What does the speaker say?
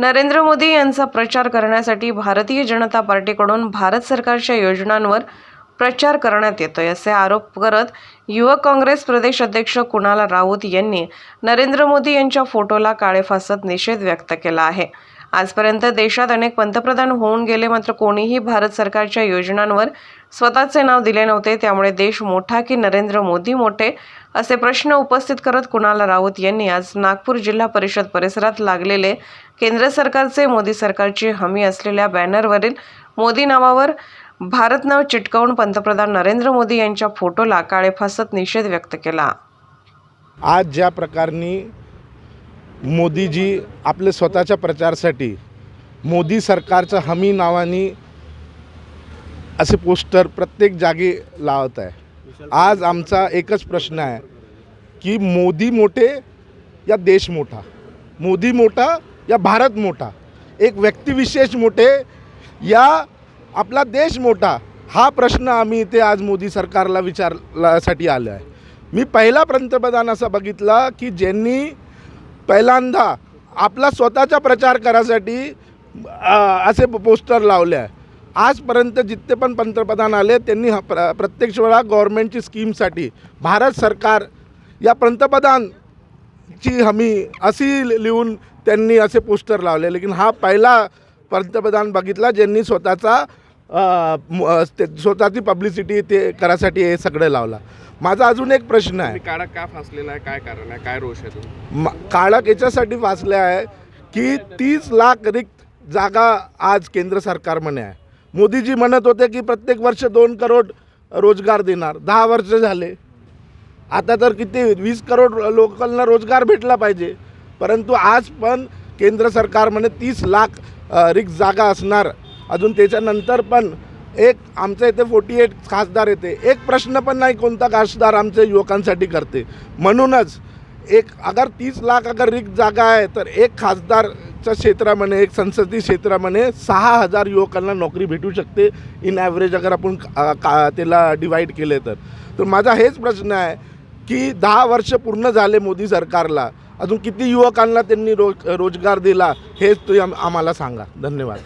नरेंद्र मोदी यांचा प्रचार करण्यासाठी भारतीय जनता पार्टीकडून भारत सरकारच्या योजनांवर प्रचार करण्यात येतोय असे आरोप करत युवक काँग्रेस प्रदेश अध्यक्ष कुणाल राऊत यांनी नरेंद्र मोदी यांच्या फोटोला काळे फासत निषेध व्यक्त केला आहे. आजपर्यंत देशात अनेक पंतप्रधान होऊन गेले मात्र कोणीही भारत सरकारच्या योजनांवर स्वतःचे नाव दिले नव्हते. त्यामुळे देश मोठा की नरेंद्र मोदी मोठे असे प्रश्न उपस्थित करत कुणाल राऊत यांनी आज नागपूर जिल्हा परिषद परिसरात लागलेले केंद्र सरकारचे मोदी सरकारची हमी असलेल्या बॅनरवरील मोदी नावावर भारत नाव चिटकवून पंतप्रधान नरेंद्र मोदी यांच्या फोटोला काळे फासत निषेध व्यक्त केला. आज ज्या प्रकारनी मोदीजी आपले स्वतःच्या प्रचारासाठी मोदी सरकारच्या हमी नावानी असे पोस्टर प्रत्येक जागी लावत आहे. आज आमचा एकच प्रश्न आहे की मोदी मोठे या देश मोठा? मोदी मोठा या भारत मोठा? एक व्यक्तिविशेष मोठे या आपला देश मोठा? हा प्रश्न आम्ही इथे आज मोदी सरकारला विचारण्यासाठी आलो आहे मी पहिला पंतप्रधान असा बघितला की ज्यांनी पहिल्यांदा आपला स्वतःचा प्रचार करायसाठी असे पोस्टर लावले आहे. आजपर्यंत जितके पण पंतप्रधान आले त्यांनी प्र प्रत्यक्ष वेळा गव्हर्मेंटची स्कीमसाठी भारत सरकार या पंतप्रधानची हमी अशी लिहून त्यांनी असे पोस्टर लावले लेकिन हा पहिला पंतप्रधान बघितला ज्यांनी स्वतःचा ते- स्वतःची पब्लिसिटी ते करायसाठी हे सगळं लावला. माझा अजून एक प्रश्न आहे. तुम्ही काळा का फासलेला आहे? काय कारण आहे? काय रोष आहे काळक याच्यासाठी वाचले आहे की तीस लाख रिक्त जागा आज केंद्र सरकार म्हणे आहे. मोदीजी म्हणत होते की प्रत्येक वर्ष दोन करोड रोजगार देणार. दहा वर्ष झाले. आता तर किती? वीस करोड लोकांना रोजगार भेटला पाहिजे. परंतु आज पण केंद्र सरकार म्हणे तीस लाख रिक्त जागा असणार. अजून त्याच्यानंतर पण एक आमच्या इथे फोर्टी एट खासदार येते. एक प्रश्न पण नाही कोणता खासदार आमच्या युवकांसाठी करते. म्हणूनच एक अगर तीस लाख अगर रिक्त जागा आहे तर एक खासदारच्या क्षेत्रामध्ये एक संसदीय क्षेत्रामध्ये सहा हजार युवकांना नोकरी भेटू शकते. इन ॲव्हरेज अगर आपण का त्याला डिवाईड केले तर. तर माझा हेच प्रश्न आहे की दहा वर्ष पूर्ण झाले मोदी सरकारला. अजून किती युवकांना त्यांनी रोज रोजगार दिला हेच तुम्ही आम्हाला सांगा. धन्यवाद.